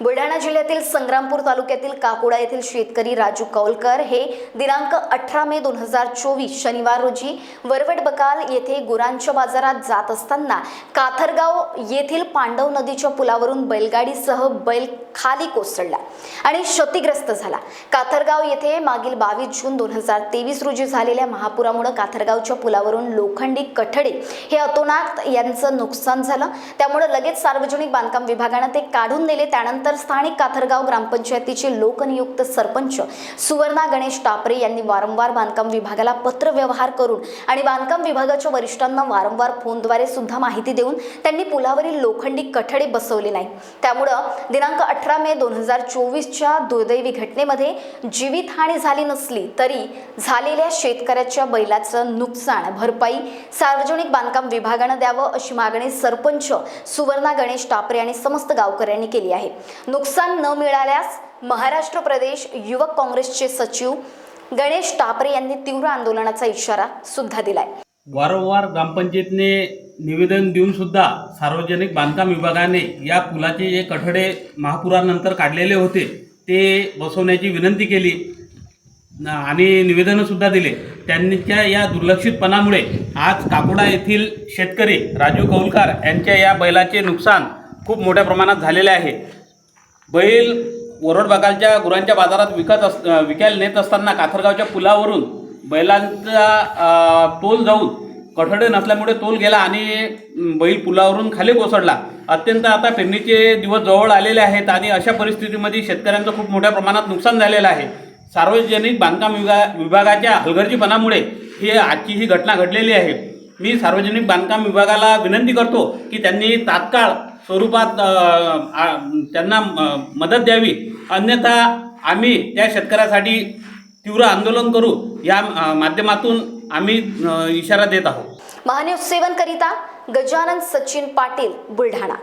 बुलढाणा जिल्ह्यातील संग्रामपूर तालुक्यातील काकोडा येथील शेतकरी राजू कौलकर हे दिनांक अठरा मे दोन हजार चोवीस शनिवार रोजी वरवट बकाल येथे गुरांच्या बाजारात जात असताना काथरगाव येथील पांडव नदीच्या पुलावरून बैलगाडीसह बैल खाली कोसळला आणि क्षतिग्रस्त झाला. काथरगाव येथे मागील बावीस जून दोन हजार तेवीस रोजी झालेल्या महापुरामुळे काथरगावच्या पुलावरून लोखंडी कठडे हे अतोनात यांचं नुकसान झालं. त्यामुळे लगेच सार्वजनिक बांधकाम विभागानं ते काढून नेले. त्यानंतर स्थानिक काथरगाव ग्रामपंचायतीचे लोकनियुक्त सरपंच सुवर्णा गणेश टापरे यांनी वारंवार बांधकाम विभागाला पत्र व्यवहार करून आणि बांधकाम विभागाच्या वरिष्ठांना वारंवार फोनद्वारे सुद्धा माहिती देऊन त्यांनी पुलावरील लोखंडी कठडे बसवले नाही त्यामुळं दिनांक अठरा मे दोन हजार चोवीसच्या दुर्दैवी घटनेमध्ये जीवितहानी झाली नसली तरी झालेल्या शेतकऱ्याच्या बैलाचं नुकसान भरपाई सार्वजनिक बांधकाम विभागानं द्यावं अशी मागणी सरपंच सुवर्णा गणेश टापरे आणि समस्त गावकऱ्यांनी केली आहे. नुकसान न मिळाल्यास महाराष्ट्र प्रदेश युवक काँग्रेसचे सचिव गणेश टापरे यांनी तीव्र आंदोलनाचा इशारा सुद्धा दिलाय. वारंवार ग्रामपंचायतीने निवेदन देऊन सुद्धा सार्वजनिक बांधकाम विभागाने या पुलाचे जे कठडे महापुरानंतर काढलेले होते ते बसवण्याची विनंती केली आणि निवेदनं सुद्धा दिले. त्यांच्या या दुर्लक्षितपणामुळे आज काकोडा येथील शेतकरी राजू कौलकार यांच्या या बैलाचे नुकसान खूप मोठ्या प्रमाणात झालेले आहे. बैल वरोड भागाच्या गुरांच्या बाजारात विकत अस विकायला नेत असताना काथरगावच्या पुलावरून बैलांचा तोल जाऊन कठडे नसल्यामुळे तोल गेला आणि बैल पुलावरून खाली कोसळला. अत्यंत आता पेरणीचे दिवस जवळ आलेले आहेत आणि अशा परिस्थितीमध्ये शेतकऱ्यांचं खूप मोठ्या प्रमाणात नुकसान झालेलं आहे. सार्वजनिक बांधकाम विभा विभागाच्या हलगर्जीपणामुळे ही आजची ही घटना घडलेली आहे. मी सार्वजनिक बांधकाम विभागाला विनंती करतो की त्यांनी तात्काळ स्वरूपात त्यांना मदत द्यावी. अन्यथा आम्ही त्या शेतकऱ्यासाठी तीव्र आंदोलन करू या माध्यमातून आम्ही इशारा देत आहोत. महान्यूज सेवन करिता गजानन सचिन पाटील बुलढाणा.